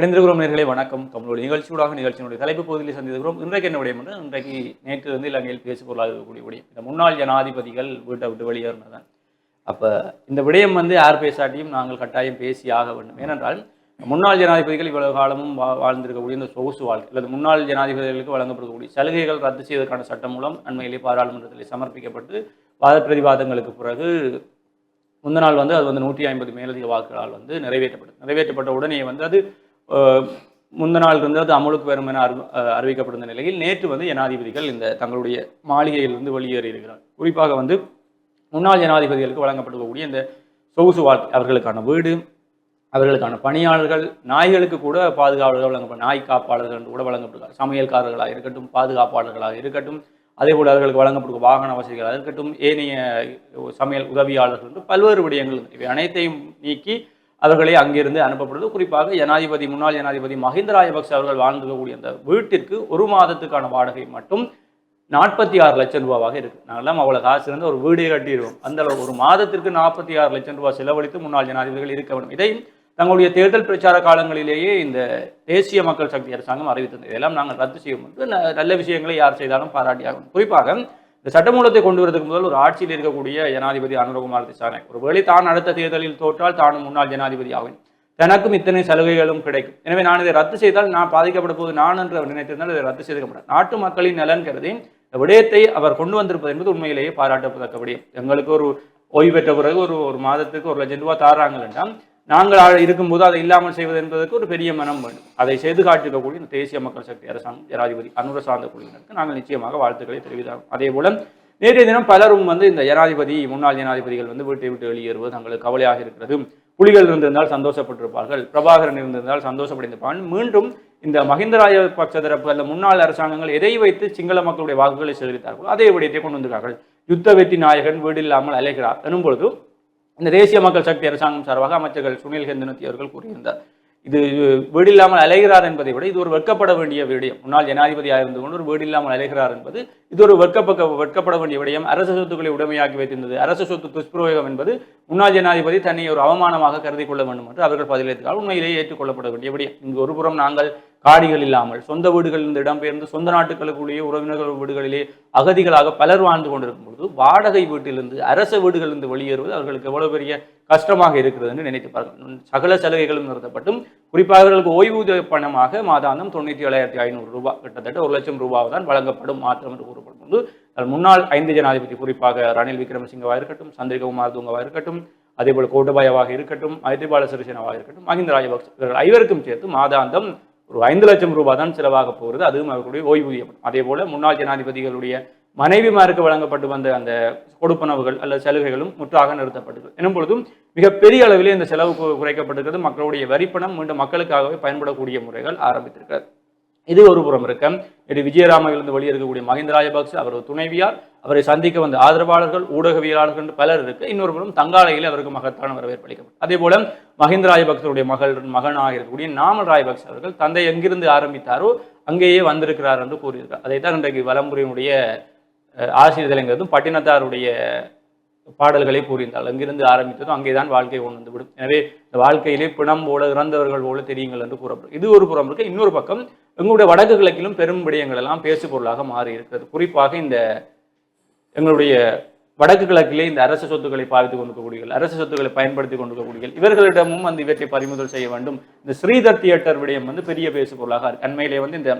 இணைந்திருக்கிறோம் நேர்களை வணக்கம். தமிழோட நிகழ்ச்சியூடாக நிகழ்ச்சியினுடைய தலைப்பு பகுதியில் சந்திக்கிறோம் இன்றைக்கு என்ன விடயம் என்று இன்றைக்கு நேற்று வந்து இலங்கையில் பேசு பொருளாக இருக்கக்கூடிய விடயம். இந்த முன்னாள் ஜனாதிபதிகள் வீட்டை விட்டு வெளியேறினதான் அப்போ இந்த விடயம் வந்து யார் பேசாட்டியும் நாங்கள் கட்டாயம் பேசி ஆக வேண்டும். ஏனென்றால் முன்னாள் ஜனாதிபதிகள் இவ்வளவு காலமும் வா வாழ்ந்திருக்கக்கூடிய இந்த சொகுசு வாழ்க்கை அல்லது முன்னாள் ஜனாதிபதிகளுக்கு வழங்கப்படக்கூடிய சலுகைகள் ரத்து செய்வதற்கான சட்டம் மூலம் அண்மையிலே பாராளுமன்றத்தில் சமர்ப்பிக்கப்பட்டு வாத பிரதிவாதங்களுக்கு பிறகு முந்த நாள் வந்து அது வந்து நூற்றி ஐம்பது மேலதிக வாக்குகளால் வந்து நிறைவேற்றப்பட்டது. நிறைவேற்றப்பட்ட உடனே வந்து அது முந்த நாள் இருந்து அது அமலுக்கு வரும் என அறி அஹ், அறிவிக்கப்பட்டிருந்த நிலையில் நேற்று வந்து ஜனாதிபதிகள் இந்த தங்களுடைய மாளிகையிலிருந்து வெளியேறி இருக்கிறார். குறிப்பாக வந்து முன்னாள் ஜனாதிபதிகளுக்கு வழங்கப்பட்டிருக்கக்கூடிய இந்த சொகுசு வாழ்க்கை அவர்களுக்கான வீடு அவர்களுக்கான பணியாளர்கள் நாய்களுக்கு கூட பாதுகாவலர்கள் வழங்கப்படும் நாய் காப்பாளர்கள் என்று கூட வழங்கப்படுகிறார் சமையல்காரர்களாக இருக்கட்டும் பாதுகாப்பாளர்களாக இருக்கட்டும் அதே போல் அவர்களுக்கு வழங்கப்படும் வாகன வசதிகளாக இருக்கட்டும் ஏனைய சமையல் உதவியாளர்கள் என்று பல்வேறு விடயங்கள் இவை அனைத்தையும் நீக்கி அவர்களை அங்கிருந்து அனுப்பப்படுது குறிப்பாக ஜனாதிபதி முன்னாள் ஜனாதிபதி மஹிந்த ராஜபக்சே அவர்கள் வாழ்ந்திருக்கக்கூடிய அந்த வீட்டிற்கு ஒரு மாதத்துக்கான வாடகை மட்டும் நாற்பத்தி ஆறு லட்சம் ரூபாவாக இருக்குது நாங்களாம் அவ்வளோ காசு இருந்து ஒரு வீடே கட்டிடுவோம். அந்த ஒரு மாதத்திற்கு நாற்பத்தி ஆறு லட்சம் ரூபாய் செலவழித்து முன்னாள் ஜனாதிபதிகள் இருக்க வேண்டும். இதை தங்களுடைய தேர்தல் பிரச்சார காலங்களிலேயே இந்த தேசிய மக்கள் சக்தி அரசாங்கம் அறிவித்தது இதெல்லாம் நாங்கள் ரத்து செய்யும் நல்ல விஷயங்களை யார் செய்தாலும் பாராட்டியாகும் குறிப்பாக இந்த சட்டமூலத்தை கொண்டு வரதுக்கு முதல் ஒரு ஆட்சியில் இருக்கக்கூடிய ஜனாதிபதி அனுரகுமார் திசாநாயக். ஒருவேளை தான் அடுத்த தேர்தலில் தோற்றால் தானும் முன்னாள் ஜனாதிபதி ஆவேன். தனக்கும் இத்தனை சலுகைகளும் கிடைக்கும். எனவே நான் இதை ரத்து செய்தால் நான் பாதிக்கப்பட போது நான் என்று அவர் நினைத்திருந்தால் இதை ரத்து செய்திருக்க நாட்டு மக்களின் நலன் கருதி இந்த விடயத்தை அவர் கொண்டு வந்திருப்பது என்பது உண்மையிலேயே பாராட்டத்தக்க எங்களுக்கு ஒரு ஓய்வு பெற்ற பிறகு ஒரு ஒரு மாதத்துக்கு ஒரு லட்சம் ரூபாய் தாராங்கள் என்றால் நாங்கள் இருக்கும்போது அதை இல்லாமல் செய்வது என்பதற்கு ஒரு பெரிய மனம் வேண்டும். அதை செய்து காட்டிருக்கக்கூடிய இந்த தேசிய மக்கள் சக்தி அரசாங்கம் ஜனாதிபதி அனுர சார்ந்த குழுவினருக்கு நாங்கள் நிச்சயமாக வாழ்த்துக்களை தெரிவித்தோம் அதே போல நேற்றைய தினம் பலரும் வந்து இந்த ஜனாதிபதி முன்னாள் ஜனாதிபதிகள் வந்து வீட்டை விட்டு வெளியேறுவது தங்களுக்கு கவலையாக இருக்கிறது. புலிகள் இருந்திருந்தால் சந்தோஷப்பட்டிருப்பார்கள். பிரபாகரன் இருந்திருந்தால் சந்தோஷப்பட்டிருப்பார்கள் மீண்டும் இந்த மஹிந்த ராஜபக்ச தரப்பு அல்ல முன்னாள் அரசாங்கங்கள் எதை வைத்து சிங்கள மக்களுடைய வாக்குகளை சேகரித்தார்களோ அதே விடயத்தை கொண்டு வந்திருக்கார்கள். யுத்த வெற்றி நாயகன் வீடு இல்லாமல் அலைகிறார். எனும்பொழுது இந்த தேசிய மக்கள் சக்தி அரசாங்கம் சார்பாக அமைச்சர்கள் சுனில் ஹெந்தனத்தி அவர்கள் கூறியிருந்தார். இது வீடு இல்லாமல் அலைகிறார் என்பதை விட இது ஒரு வெட்கப்பட வேண்டிய விடயம். முன்னாள் ஜனாதிபதியாக இருந்து கொண்டு ஒரு வீடு இல்லாமல் அலைகிறார் என்பது இது ஒரு வெட்கப்பக்க வெட்கப்பட வேண்டிய விடயம். அரசு சொத்துக்களை உடமையாக்கி வைத்திருந்தது. அரசு சொத்து துஷ்பிரயோகம் என்பது முன்னாள் ஜனாதிபதி தன்னை ஒரு அவமானமாக கருதி கொள்ள வேண்டும் என்று அவர்கள் பதிலளித்தால் உண்மையிலேயே ஏற்றுக்கொள்ளப்பட வேண்டிய விடயம். இங்கு ஒரு புறம் நாங்கள் காடிகள் இல்லாமல் சொந்த வீடுகளிலிருந்து இடம்பெயர்ந்து சொந்த நாட்டுகளுக்குள்ளேயே உறவினர்கள் வீடுகளிலே அகதிகளாக பலர் வாழ்ந்து கொண்டிருக்கும் பொழுது வாடகை வீட்டிலிருந்து அரச வீடுகளிலிருந்து வெளியேறுவது அவர்களுக்கு எவ்வளவு பெரிய கஷ்டமாக இருக்கிறது என்று நினைத்து பாருங்கள் சகல சலுகைகளும் நிறுத்தப்பட்டும். குறிப்பாக அவர்களுக்கு ஓய்வூதிய பணமாக மாதாந்தம் தொண்ணூற்றி ஏழாயிரத்தி ஐநூறு ரூபாய் கிட்டத்தட்ட ஒரு லட்சம் ரூபாய் தான் வழங்கப்படும் மாற்றம் என்று கூறப்படும் போது முன்னாள் ஐந்து ஜனாதிபதி குறிப்பாக ரணில் விக்ரமசிங்கவாக இருக்கட்டும் சந்திரிககுமார் தூங்கவாக இருக்கட்டும் அதேபோல் கோட்டபாயவாக இருக்கட்டும் மைத்ரிபால சிறிசேனாவாக இருக்கட்டும் மஹிந்த ராஜபக்ச இவர்கள் ஐவருக்கும் சேர்த்து மாதாந்தம் ஒரு ஐந்து லட்சம் ரூபாய் தான் செலவாக போகிறது. அதுவும் அவர்களுடைய ஓய்வூதியம். அதே போல முன்னாள் ஜனாதிபதிகளுடைய மனைவிமாருக்கு வழங்கப்பட்டு வந்த அந்த கொடுப்பனவுகள் அல்லது சலுகைகளும் முற்றாக நிறுத்தப்பட்டது. எனும் பொழுதும் மிகப்பெரிய அளவிலே இந்த செலவு குறைக்கப்பட்டிருக்கிறது. மக்களுடைய வரிப்பணம் மீண்டும் மக்களுக்காகவே பயன்படக்கூடிய முறைகள் ஆரம்பித்திருக்கிறது. இது ஒரு புறம் இருக்க. இது விஜயராமையிலிருந்து வெளியே இருக்கக்கூடிய மஹிந்த ராஜபக்ச அவரது துணைவியார். அவரை சந்திக்க வந்த ஆதரவாளர்கள் ஊடகவியலாளர்கள் என்று பலர் இருக்கு. இன்னொரு புறம் தங்காலையில் அவருக்கு மகத்தான வரவேற்பு அளிக்கப்பட்டது அதே போல மஹிந்த ராஜபக்சருடைய மகள் மகனாக இருக்கக்கூடிய நாமல் ராஜபக்ச அவர்கள் தந்தை எங்கிருந்து ஆரம்பித்தாரோ அங்கேயே வந்திருக்கிறார் என்று கூறியிருக்கார் அதை தான் இன்றைக்கு வலம்புரியினுடைய அஹ், ஆசிரியர் தலைங்கிறதும் பட்டினத்தாருடைய பாடல்களை கூறியிருந்தால் அங்கிருந்து ஆரம்பித்ததும் அங்கேதான் வாழ்க்கை கொண்டு வந்துவிடும் எனவே இந்த வாழ்க்கையிலே பிணம் போல இறந்தவர்கள் போல தெரியுங்கள் என்று கூறப்படும். இது ஒரு புறம் இருக்கு. இன்னொரு பக்கம் எங்களுடைய வடக்கு கிழக்கிலும் பெரும் விடயங்கள் எல்லாம் பேசு பொருளாக மாறி இருக்கிறது. குறிப்பாக இந்த எங்களுடைய வடக்கு கிழக்கிலே இந்த அரசு சொத்துக்களை பாவித்துக் கொண்டிருக்கக்கூடிய அரசு சொத்துக்களை பயன்படுத்தி கொண்டிருக்கக்கூடிய இவர்களிடமும் வந்து இவற்றை பறிமுதல் செய்ய வேண்டும். இந்த ஸ்ரீதர் தியேட்டர் விடயம் வந்து பெரிய பேசு பொருளாக இருக்கு. அண்மையிலே வந்து இந்த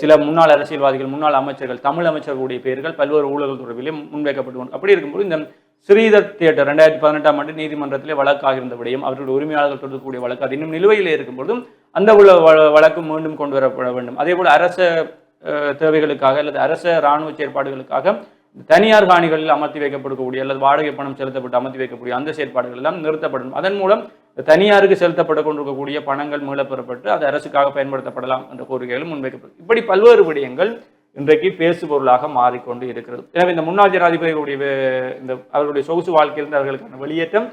சில முன்னாள் அரசியல்வாதிகள் முன்னாள் அமைச்சர்கள் தமிழ் அமைச்சர்களுடைய பெயர்கள் பல்வேறு ஊழல் தொடர்பிலே முன்வைக்கப்பட்டு அப்படி இருக்கும்போது இந்த ஸ்ரீதர் தியேட்டர் ரெண்டாயிரத்தி பதினெட்டாம் ஆண்டு நீதிமன்றத்திலே வழக்காக இருந்த விடயம் அவர்களுடைய உரிமையாளர்கள் தொடர்புக்கூடிய வழக்கு அது இன்னும் நிலுவையிலே இருக்கும்போதும் அந்த உள்ள வ- வழக்கு மீண்டும் கொண்டு வரப்பட வேண்டும். அதே போல் அரச தேவைகளுக்காக அல்லது அரச இராணுவ செயற்பாடுகளுக்காக தனியார் காணிகளில் அமர்த்தி வைக்கப்படக்கூடிய அல்லது வாடகை பணம் செலுத்தப்பட்டு அமர்த்தி வைக்கக்கூடிய அந்த செயற்பாடுகள் எல்லாம் நிறுத்தப்படும் அதன் மூலம் தனியாருக்கு செலுத்தப்பட கொண்டிருக்கக்கூடிய பணங்கள் மீளப்பெறப்பட்டு அது அரசுக்காக பயன்படுத்தப்படலாம் என்ற கோரிக்கைகளும் முன்வைக்கப்படும் இப்படி பல்வேறு விடயங்கள் இன்றைக்கு பேசு பொருளாக மாறிக்கொண்டு இருக்கிறது. எனவே இந்த முன்னாள் ஜனாதிபதிகளுடைய இந்த அவர்களுடைய சொகுசு வாழ்க்கையிலிருந்து அவர்களுக்கான வெளியேற்றம்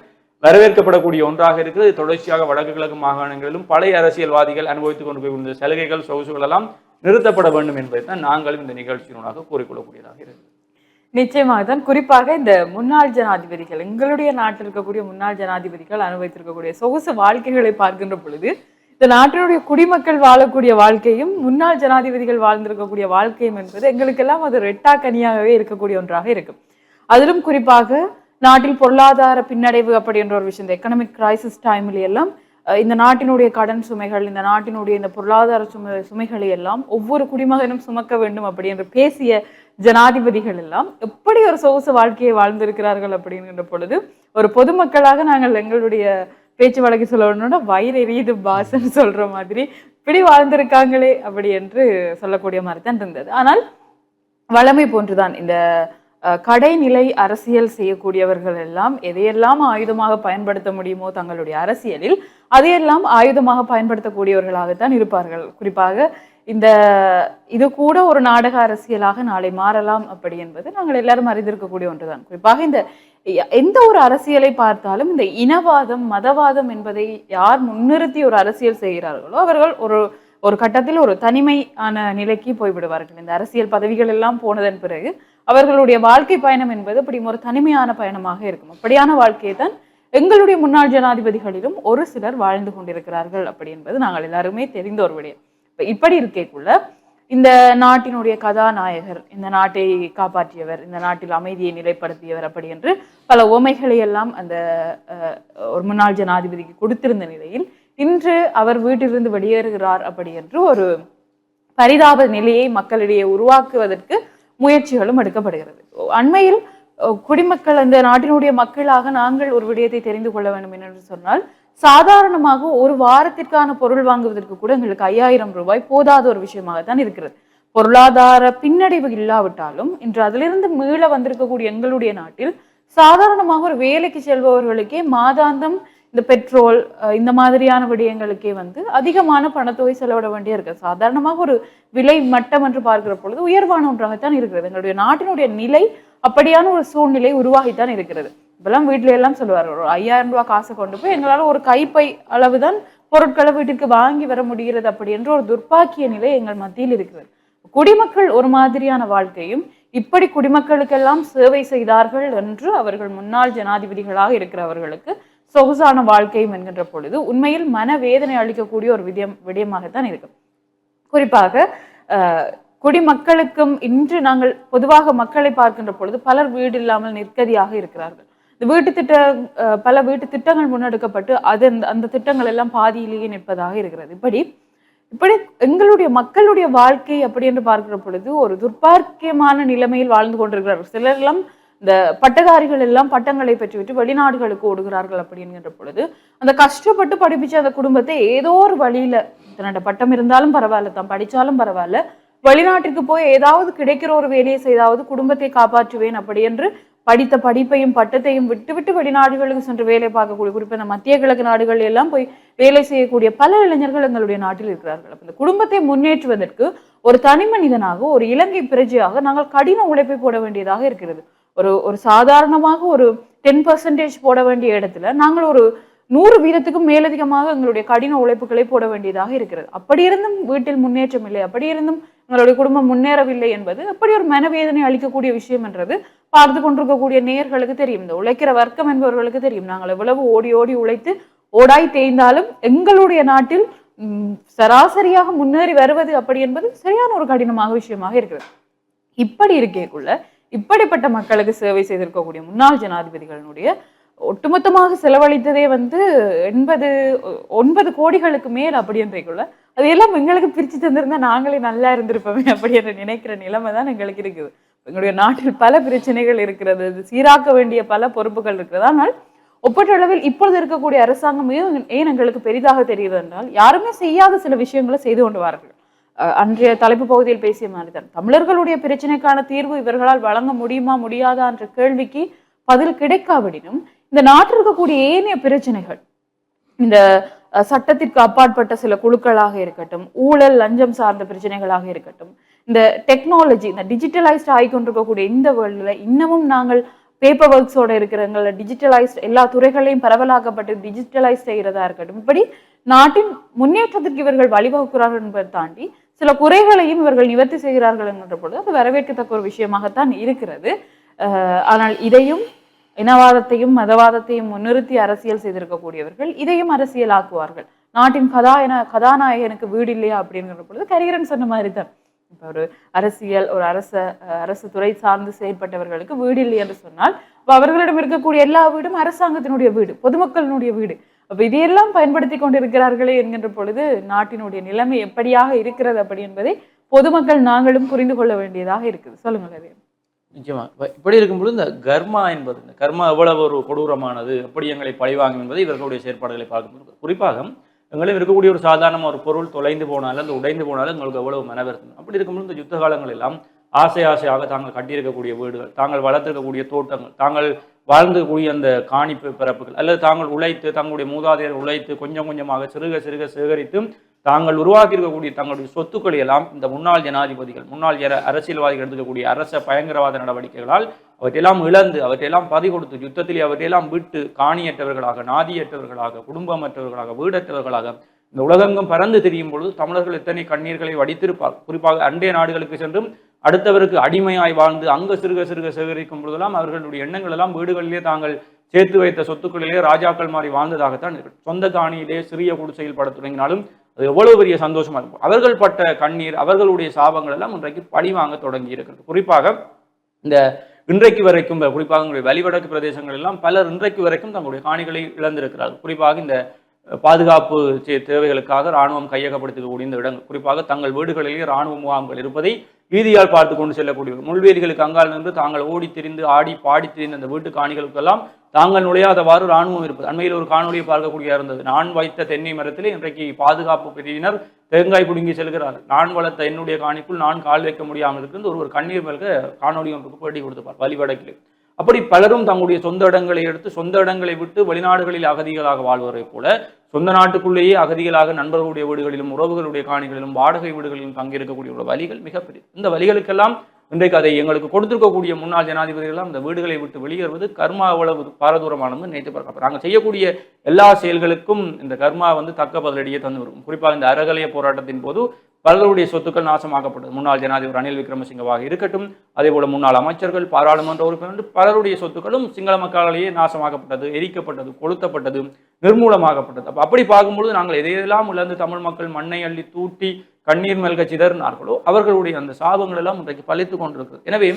வரவேற்கப்படக்கூடிய ஒன்றாக இருக்குது தொடர்ச்சியாக வடக்கு கிழக்கு மாகாணங்களிலும் பழைய அரசியல்வாதிகள் அனுபவித்துக் கொண்டு போய் சலுகைகள் சொகுசுகள் எல்லாம் நிறுத்தப்பட வேண்டும் என்பதை தான் நாங்களும் இந்த நிகழ்ச்சியினூடாக கூறிக்கொள்ளக்கூடியதாக இருக்குது நிச்சயமாக தான். குறிப்பாக இந்த முன்னாள் ஜனாதிபதிகள் எங்களுடைய நாட்டில் இருக்கக்கூடிய முன்னாள் ஜனாதிபதிகள் அனுபவித்திருக்கக்கூடிய சொகுசு வாழ்க்கைகளை பார்க்கின்ற பொழுது இந்த நாட்டினுடைய குடிமக்கள் வாழக்கூடிய வாழ்க்கையும் முன்னாள் ஜனாதிபதிகள் வாழ்ந்திருக்கக்கூடிய வாழ்க்கையும் என்பது எங்களுக்கெல்லாம் அது ரெட்டா கனியாகவே இருக்கக்கூடிய ஒன்றாக இருக்கும். அதிலும் குறிப்பாக நாட்டில் பொருளாதார பின்னடைவு அப்படின்ற ஒரு விஷயம் இந்த எக்கனாமிக் கிரைசிஸ் டைம்ல எல்லாம் அஹ், இந்த நாட்டினுடைய கடன் சுமைகள் இந்த நாட்டினுடைய இந்த பொருளாதார சுமை சுமைகளை எல்லாம் ஒவ்வொரு குடிமகனும் சுமக்க வேண்டும் அப்படி என்று பேசிய ஜனாதிபதிகள் எல்லாம் எப்படி ஒரு சொகுசு வாழ்க்கையை வாழ்ந்திருக்கிறார்கள் அப்படிங்கிற பொழுது ஒரு பொதுமக்களாக நாங்கள் எங்களுடைய பேச்சு வழக்கு சொல்லணும்னா வயிறு எரியுது பாசன்னு சொல்ற மாதிரி இப்படி வாழ்ந்திருக்காங்களே அப்படி என்று சொல்லக்கூடிய மாதிரி தான் இருந்தது. ஆனால் வளமை போன்றுதான் இந்த கடைநிலை அரசியல் செய்யக்கூடியவர்கள் எல்லாம் எதையெல்லாம் ஆயுதமாக பயன்படுத்த முடியுமோ தங்களுடைய அரசியலில் அதையெல்லாம் ஆயுதமாக பயன்படுத்தக்கூடியவர்களாகத்தான் இருப்பார்கள். குறிப்பாக இந்த இது கூட ஒரு நாடக அரசியலாக நாளை மாறலாம் அப்படி என்பது நாங்கள் எல்லாரும் அறிந்திருக்கக்கூடிய ஒன்றுதான். குறிப்பாக இந்த எந்த ஒரு அரசியலை பார்த்தாலும் இந்த இனவாதம் மதவாதம் என்பதை யார் முன்னிறுத்தி ஒரு அரசியல் செய்கிறார்களோ அவர்கள் ஒரு ஒரு கட்டத்தில் ஒரு தனிமையான நிலைக்கு போய்விடுவார்கள். இந்த அரசியல் பதவிகள் எல்லாம் போனதன் பிறகு அவர்களுடைய வாழ்க்கை பயணம் என்பது அப்படி ஒரு தனிமையான பயணமாக இருக்கும். அப்படியான வாழ்க்கையை தான் எங்களுடைய முன்னாள் ஜனாதிபதிகளிலும் ஒரு சிலர் வாழ்ந்து கொண்டிருக்கிறார்கள் அப்படி என்பது நாங்கள் எல்லாருமே தெரிந்த ஒரு விடயம். இப்ப இப்படி இருக்கேக்குள்ள இந்த நாட்டினுடைய கதாநாயகர் இந்த நாட்டை காப்பாற்றியவர் இந்த நாட்டில் அமைதியை நிலைப்படுத்தியவர் அப்படி என்று பல உவமைகளை எல்லாம் அந்த அஹ், ஒரு முன்னாள் ஜனாதிபதிக்கு கொடுத்திருந்த நிலையில் இன்று அவர் வீட்டிலிருந்து வெளியேறுகிறார் அப்படி என்று ஒரு பரிதாப நிலையை மக்களிடையே உருவாக்குவதற்கு முயற்சிகளும் எடுக்கப்படுகிறது. அண்மையில் குடிமக்கள் அந்த நாட்டினுடைய மக்களாக நாங்கள் ஒரு விடயத்தை தெரிந்து கொள்ள வேண்டும் என்று சொன்னால் சாதாரணமாக ஒரு வாரத்திற்கான பொருள் வாங்குவதற்கு கூட எங்களுக்கு ஐயாயிரம் ரூபாய் போதாத ஒரு விஷயமாகத்தான் இருக்கிறது. பொருளாதார பின்னடைவு இல்லாவிட்டாலும் இன்று அதிலிருந்து மீள வந்திருக்கக்கூடிய எங்களுடைய நாட்டில் சாதாரணமாக ஒரு வேலைக்கு செல்பவர்களுக்கே மாதாந்தம் இந்த பெட்ரோல் இந்த மாதிரியான விடயங்களுக்கே வந்து அதிகமான பணத்தொகை செலவிட வேண்டிய இருக்கு சாதாரணமாக ஒரு விலை மட்டம் என்று பார்க்கிற பொழுது உயர்வான ஒன்றாகத்தான் இருக்கிறது. எங்களுடைய நாட்டினுடைய நிலை அப்படியான ஒரு சூழ்நிலை உருவாகித்தான் இருக்கிறது. இப்பெல்லாம் வீட்டில எல்லாம் சொல்லுவார் ஒரு ஐயாயிரம் ரூபாய் காசை கொண்டு போய் எங்களால் ஒரு கைப்பை அளவு தான் பொருட்களை வீட்டிற்கு வாங்கி வர முடிகிறது அப்படி என்ற ஒரு துர்ப்பாக்கிய நிலை எங்கள் மத்தியில் இருக்கிறது. குடிமக்கள் ஒரு மாதிரியான வாழ்க்கையும் இப்படி குடிமக்களுக்கெல்லாம் சேவை செய்தார்கள் என்று அவர்கள் முன்னாள் ஜனாதிபதிகளாக இருக்கிறவர்களுக்கு சொகுசான வாழ்க்கையும் என்கின்ற பொழுது உண்மையில் மனவேதனை அளிக்கக்கூடிய ஒரு விதயம் விடயமாகத்தான் இருக்கும். குறிப்பாக குடிமக்களுக்கும் இன்று நாங்கள் பொதுவாக மக்களை பார்க்கின்ற பொழுது பலர் வீடு இல்லாமல் நிற்கதியாக இருக்கிறார்கள். இந்த வீட்டு திட்ட அஹ், பல வீட்டு திட்டங்கள் முன்னெடுக்கப்பட்டு அது அந்த- அந்த திட்டங்கள் எல்லாம் பாதியிலேயே நிற்பதாக இருக்கிறது. இப்படி இப்படி எங்களுடைய மக்களுடைய வாழ்க்கை அப்படி என்று பார்க்கிற பொழுது ஒரு துர்ப்பாக்கியமான நிலைமையில் வாழ்ந்து கொண்டிருக்கிறார்கள். சிலர் எல்லாம் இந்த பட்டதாரிகள் எல்லாம் பட்டங்களை பெற்றுவிட்டு வெளிநாடுகளுக்கு ஓடுகிறார்கள் அப்படிங்கிற பொழுது அந்த கஷ்டப்பட்டு படிப்பிச்ச அந்த குடும்பத்தை ஏதோ ஒரு வழியில தன்னோட பட்டம் இருந்தாலும் பரவாயில்ல தான் படித்தாலும் பரவாயில்ல வெளிநாட்டிற்கு போய் ஏதாவது கிடைக்கிற ஒரு வேலையை செய்தாவது குடும்பத்தை காப்பாற்றுவேன் அப்படி என்று படித்த படிப்பையும் பட்டத்தையும் விட்டு விட்டு வெளிநாடுகளுக்கு சென்று வேலை பார்க்கக்கூடிய குறிப்பாக இந்த மத்திய கிழக்கு நாடுகள் எல்லாம் போய் வேலை செய்யக்கூடிய பல இளைஞர்கள் எங்களுடைய நாட்டில் இருக்கிறார்கள். அப்ப இந்த குடும்பத்தை முன்னேற்றுவதற்கு ஒரு தனி மனிதனாக ஒரு இலங்கை பிரஜையாக நாங்கள் கடின உழைப்பை போட வேண்டியதாக இருக்கிறது. ஒரு ஒரு சாதாரணமாக ஒரு டென் பர்சன்டேஜ் போட வேண்டிய இடத்துல நாங்கள் ஒரு நூறு வீதத்துக்கும் மேலதிகமாக எங்களுடைய கடின உழைப்புகளை போட வேண்டியதாக இருக்கிறது. அப்படி இருந்தும் வீட்டில் முன்னேற்றம் இல்லை அப்படி இருந்தும் எங்களுடைய குடும்பம் முன்னேறவில்லை என்பது அப்படி ஒரு மனவேதனை அளிக்கக்கூடிய விஷயம் என்றது பார்த்து கொண்டிருக்கக்கூடிய நேயர்களுக்கு தெரியும். இந்த உழைக்கிற வர்க்கம் என்பவர்களுக்கு தெரியும். நாங்கள் எவ்வளவு ஓடி ஓடி உழைத்து ஓடாய் தேய்ந்தாலும் எங்களுடைய நாட்டில் சராசரியாக முன்னேறி வருவது அப்படி என்பது சரியான ஒரு கடினமாக விஷயமாக இருக்கிறது. இப்படி இருக்கேக்குள்ள இப்படிப்பட்ட மக்களுக்கு சேவை செய்திருக்கக்கூடிய முன்னாள் ஜனாதிபதிகளினுடைய ஒட்டுமொத்தமாக செலவழித்ததே வந்து எண்பது ஒன்பது கோடிகளுக்கு மேல் அப்படின்றக்குள்ள எல்லாம் எங்களுக்கு பிரித்து தந்திருந்தா நாங்களே நல்லா இருந்திருப்போமே அப்படி என்று நினைக்கிற நிலைமை தான் எங்களுக்கு இருக்குது. எங்களுடைய நாட்டில் பல பிரச்சனைகள் இருக்கிறது அது சீராக்க வேண்டிய பல பொறுப்புகள் இருக்கிறது. ஆனால் ஒப்பற்றளவில் இப்பொழுது இருக்கக்கூடிய அரசாங்கமே ஏன் எங்களுக்கு பெரிதாக தெரியுது என்றால் யாருமே செய்யாத சில விஷயங்களை செய்து கொண்டு வார்கள் அன்றைய தலைப்பு பகுதியில் பேசிய மாதிரிதான் தமிழர்களுடைய பிரச்சனைக்கான தீர்வு இவர்களால் வழங்க முடியுமா முடியாதா என்ற கேள்விக்கு பதில் கிடைக்காவிடினும் இந்த நாட்டில் இருக்கக்கூடிய ஏனைய பிரச்சனைகள் இந்த சட்டத்திற்கு அப்பாற்பட்ட சில குழுக்களாக இருக்கட்டும் ஊழல் லஞ்சம் சார்ந்த பிரச்சனைகளாக இருக்கட்டும் இந்த டெக்னாலஜி இந்த டிஜிட்டலைஸ்ட் ஆகிக்கொண்டிருக்கக்கூடிய இந்த வேர்ல்டில் இன்னமும் நாங்கள் பேப்பர் ஒர்க்ஸோட இருக்கிறவங்கள டிஜிட்டலைஸ்ட் எல்லா துறைகளையும் பரவலாக்கப்பட்டு டிஜிட்டலைஸ் செய்கிறதா இருக்கட்டும் இப்படி நாட்டின் முன்னேற்றத்திற்கு இவர்கள் வழிவகுக்கிறார்கள் என்பதை தாண்டி சில குறைகளையும் இவர்கள் நிவர்த்தி செய்கிறார்கள் என்கின்ற பொழுது அது வரவேற்கத்தக்க ஒரு விஷயமாகத்தான் இருக்கிறது. ஆனால் இதையும் இனவாதத்தையும் மதவாதத்தையும் முன்னிறுத்தி அரசியல் செய்திருக்கக்கூடியவர்கள் இதையும் அரசியலாக்குவார்கள். நாட்டின் கதாயன கதாநாயகனுக்கு வீடு இல்லையா அப்படிங்கிற பொழுது கரிகரன் சொன்ன மாதிரி தான் இப்போ ஒரு அரசியல் ஒரு அரச அஹ், அரசு துறை சார்ந்து செயல்பட்டவர்களுக்கு வீடு இல்லை என்று சொன்னால் அவர்களிடம் இருக்கக்கூடிய எல்லா வீடும் அரசாங்கத்தினுடைய வீடு பொதுமக்களினுடைய வீடு. அப்போ இதையெல்லாம் பயன்படுத்தி கொண்டிருக்கிறார்களே என்கின்ற பொழுது நாட்டினுடைய நிலைமை எப்படியாக இருக்கிறது அப்படி என்பதை பொதுமக்கள் நாங்களும் புரிந்து கொள்ள வேண்டியதாக இருக்குது. சொல்லுங்கள் அதே நிச்சயமா. இப்படி இருக்கும்பொழுது இந்த கர்மா என்பது இந்த கர்மா எவ்வளவு ஒரு கொடூரமானது எப்படி எங்களை பழிவாங்கும் என்பதை இவர்களுடைய செயற்பாடுகளை பார்க்கும்போது குறிப்பாக எங்களிடம் இருக்கக்கூடிய ஒரு சாதாரண ஒரு பொருள் தொலைந்து போனாலும் அந்த உடைந்து போனாலும் எங்களுக்கு எவ்வளவு மனவருத்தம் அப்படி இருக்கும்போது இந்த யுத்த காலங்கள் எல்லாம் ஆசை ஆசையாக தாங்கள் கட்டியிருக்கக்கூடிய வீடுகள் தாங்கள் வளர்த்திருக்கக்கூடிய தோட்டங்கள் தாங்கள் வாழ்ந்துக்கூடிய அந்த காணிப்பு பிறப்புகள் அல்லது தாங்கள் உழைத்து தங்களுடைய மூதாதையர் உழைத்து கொஞ்சம் கொஞ்சமாக சிறுக சிறுக சேகரித்து தாங்கள் உருவாக்கி இருக்கக்கூடிய தங்களுடைய சொத்துக்களை எல்லாம் இந்த முன்னாள் ஜனாதிபதிகள் முன்னாள் அரசியல்வாதிகள் எடுத்துக்கக்கூடிய அரச பயங்கரவாத நடவடிக்கைகளால் அவற்றையெல்லாம் இழந்து அவற்றையெல்லாம் பதி கொடுத்து யுத்தத்திலே அவற்றையெல்லாம் விட்டு காணியற்றவர்களாக நாதியற்றவர்களாக குடும்பமற்றவர்களாக வீடற்றவர்களாக இந்த உலகெங்கும் பறந்து தெரியும் பொழுது தமிழர்கள் எத்தனை கண்ணீர்களை வடித்திருப்பார். குறிப்பாக அண்டைய நாடுகளுக்கு சென்றும் அடுத்தவருக்கு அடிமையாய் வாழ்ந்து அங்க சிறுக சிறுக சேகரிக்கும் பொழுதெல்லாம் அவர்களுடைய எண்ணங்கள் எல்லாம் வீடுகளிலே தாங்கள் சேர்த்து வைத்த சொத்துக்களிலே ராஜாக்கள் மாதிரி வாழ்ந்ததாகத்தான் இருக்கு. சொந்த காணியிலே சிறிய குடிசையில் பட தொடங்கினாலும் அது எவ்வளவு பெரிய சந்தோஷமா இருக்கும். அவர்கள் பட்ட கண்ணீர் அவர்களுடைய சாபங்கள் எல்லாம் இன்றைக்கு பழிவாங்க தொடங்கி இருக்கிறது. குறிப்பாக இந்த இன்றைக்கு வரைக்கும் குறிப்பாக உங்களுடைய வழிவடக்கு பிரதேசங்கள் எல்லாம் பலர் இன்றைக்கு வரைக்கும் தங்களுடைய காணிகளை இழந்திருக்கிறார்கள். குறிப்பாக இந்த பாதுகாப்பு தேவைகளுக்காக ராணுவம் கையகப்படுத்தக்கூடிய இந்த இடங்கள் குறிப்பாக தங்கள் வீடுகளிலேயே ராணுவ முகாம்கள் இருப்பதை வீதியால் பார்த்து கொண்டு செல்லக்கூடிய முள்வேலிகளுக்கு அங்கால் நின்று தாங்கள் ஓடி திரிந்து ஆடி பாடி திரிந்த அந்த வீட்டு காணிகளுக்கெல்லாம் தாங்கள் நுழையாதவாறு ராணுவம் இருப்பது. அண்மையில் ஒரு காணொலியை பார்க்கக்கூடிய இருந்தது. நான் வைத்த தென்னை மரத்திலே இன்றைக்கு பாதுகாப்பு பிரிவினர் தேங்காய் பிடுங்கி செல்கிறார். நான் வளர்த்த என்னுடைய காணிக்குள் நான் கால் வைக்க முடியாமல் இருந்து ஒரு கண்ணீர் மல்க காணொலி ஒன்றுக்கு பேட்டி கொடுத்துப்பார் வழிவடக்கிலே. அப்படி பலரும் தங்களுடைய சொந்த இடங்களை எடுத்து சொந்த இடங்களை விட்டு வெளிநாடுகளில் அகதிகளாக வாழ்வதை போல சொந்த நாட்டுக்குள்ளேயே அகதிகளாக நண்பர்களுடைய வீடுகளிலும் உறவுகளுடைய காணிகளிலும் வாடகை வீடுகளிலும் தங்கியிருக்கக்கூடிய ஒரு வழிகள் மிகப்பெரிய. இந்த வழிகளுக்கெல்லாம் இன்றைக்கு அதை எங்களுக்கு கொடுத்திருக்கக்கூடிய முன்னாள் ஜனாதிபதிகள்லாம் இந்த வீடுகளை விட்டு வெளியேறுவது கர்மா எவ்வளவு பாரதூரமானது நினைத்து பார்க்கலாம் நாங்கள் செய்யக்கூடிய எல்லா செயல்களுக்கும் இந்த கர்மா வந்து தக்க பதிலடியை தந்து வரும். குறிப்பாக இந்த அறகலைய போராட்டத்தின் போது பலருடைய சொத்துக்கள் நாசமாக்கப்பட்டது முன்னாள் ஜனாதிபதி ரணில் விக்ரமசிங்கவாக இருக்கட்டும் அதே போல முன்னாள் அமைச்சர்கள் பாராளுமன்ற உறுப்பினர் பலருடைய சொத்துக்களும் சிங்கள மக்களாலேயே நாசமாக்கப்பட்டது எரிக்கப்பட்டது கொளுத்தப்பட்டது நிர்மூலமாகப்பட்டது அப்போ அப்படி பார்க்கும்பொழுது நாங்கள் எதையெல்லாம் இழந்து தமிழ் மக்கள் மண்ணை அள்ளி தூட்டி கண்ணீர் மல்க சிதறினார்களோ அவர்களுடைய அந்த சாபங்கள் எல்லாம் இன்றைக்கு பழித்து கொண்டிருக்கிறது. எனவே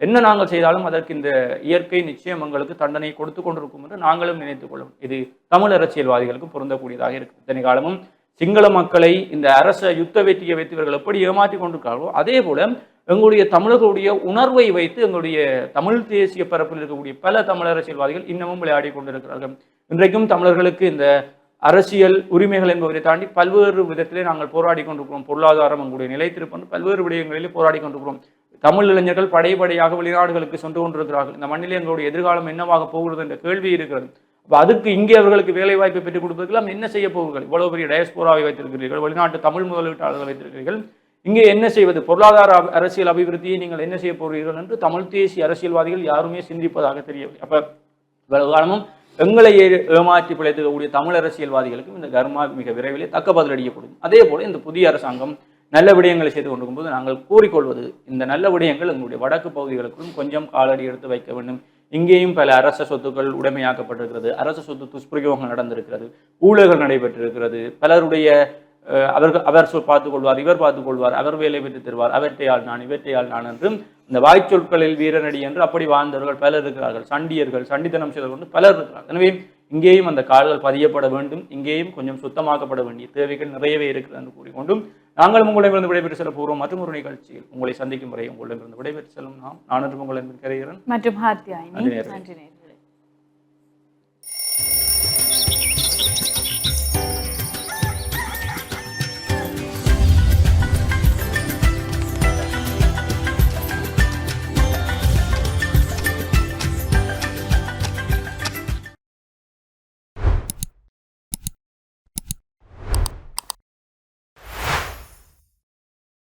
என்ன நாங்கள் செய்தாலும் அதற்கு இந்த இயற்கை நிச்சயம் எங்களுக்கு தண்டனை கொடுத்து கொண்டிருக்கும் என்று நாங்களும் நினைத்துக் கொள்ளும். இது தமிழ் அரசியல்வாதிகளுக்கு பொருந்தக்கூடியதாக இருக்கு இத்தனை காலமும் சிங்கள மக்களை இந்த அரச யுத்த வெற்றியை வைத்து இவர்கள் எப்படி ஏமாற்றி கொண்டிருக்கார்களோ அதே போல எங்களுடைய தமிழர்களுடைய உணர்வை வைத்து எங்களுடைய தமிழ் தேசிய பரப்பில் இருக்கக்கூடிய பல தமிழ் அரசியல்வாதிகள் இன்னமும் விளையாடி கொண்டிருக்கிறார்கள். இன்றைக்கும் தமிழர்களுக்கு இந்த அரசியல் உரிமைகள் என்பவரை தாண்டி பல்வேறு விதத்திலே நாங்கள் போராடி கொண்டிருக்கிறோம். பொருளாதாரம் எங்களுடைய நிலைத்திருப்பது பல்வேறு விடயங்களிலே போராடி கொண்டிருக்கிறோம். தமிழ் இளைஞர்கள் படைப்படையாக வெளிநாடுகளுக்கு சென்று கொண்டிருக்கிறார்கள். இந்த மண்ணிலே எங்களுடைய எதிர்காலம் என்னவாக போகிறது என்ற கேள்வி இருக்கிறது. அப்போ அதுக்கு இங்கே அவர்களுக்கு வேலை வாய்ப்பை பெற்றுக் கொடுப்பதற்கெல்லாம் என்ன செய்ய போவீர்கள் இவ்வளவு பெரிய டயஸ்போராவை வைத்திருக்கிறீர்கள் வெளிநாட்டு தமிழ் முதலீட்டாளர்கள் வைத்திருக்கிறீர்கள். இங்கே என்ன செய்வது? பொருளாதார அரசியல் அபிவிருத்தியை நீங்கள் என்ன செய்ய போகிறீர்கள் என்று தமிழ் தேசிய அரசியல்வாதிகள் யாருமே சிந்திப்பதாக தெரியவில்லை. அப்போ இவ்வளவு காலமும் எங்களை ஏமாற்றி பிழைத்துக்கூடிய தமிழ் அரசியல்வாதிகளுக்கும் இந்த கர்மா மிக விரைவிலே தக்க பதிலடியப்படும் அதே போல இந்த புதிய அரசாங்கம் நல்ல விடயங்களை செய்து கொண்டிருக்கும்போது நாங்கள் கூறிக்கொள்வது இந்த நல்ல விடயங்கள் எங்களுடைய வடக்கு பகுதிகளுக்கும் கொஞ்சம் காலடி எடுத்து வைக்க வேண்டும். இங்கேயும் பல அரச சொத்துக்கள் உடைமையாக்கப்பட்டிருக்கிறது. அரச சொத்து துஷ்பிரயோகம் நடந்திருக்கிறது. ஊழல்கள் நடைபெற்றிருக்கிறது. பலருடைய அவர்கள் அவர் சொல் பார்த்துக் கொள்வார் இவர் பார்த்துக் கொள்வார் அவர் வேலை பெற்று தருவார் அவற்றையால் நான் இவற்றையால் நான் என்றும் இந்த வாய்ச்சொற்களில் வீரனடி என்று அப்படி வாழ்ந்தவர்கள் பலர் இருக்கிறார்கள். சண்டியர்கள் சண்டித்தனம் செய்தவர்கள் பலர் இருக்கிறார்கள். எனவே இங்கேயும் அந்த கால்கள் பதியப்பட வேண்டும். இங்கேயும் கொஞ்சம் சுத்தமாக்கப்பட வேண்டிய தேவைகள் நிறையவே இருக்கிறது என்று கூறிக்கொண்டும் நாங்கள் உங்களிடமிருந்து விடைபெற்று செல்ல போகிறோம் மற்றும் ஒரு நிகழ்ச்சியில் உங்களை சந்திக்கும் வரை உங்களிடமிருந்து விடைபெற்று செல்லும். நாம் நான் உங்கள் என்பது கரைகிறேன் மற்றும்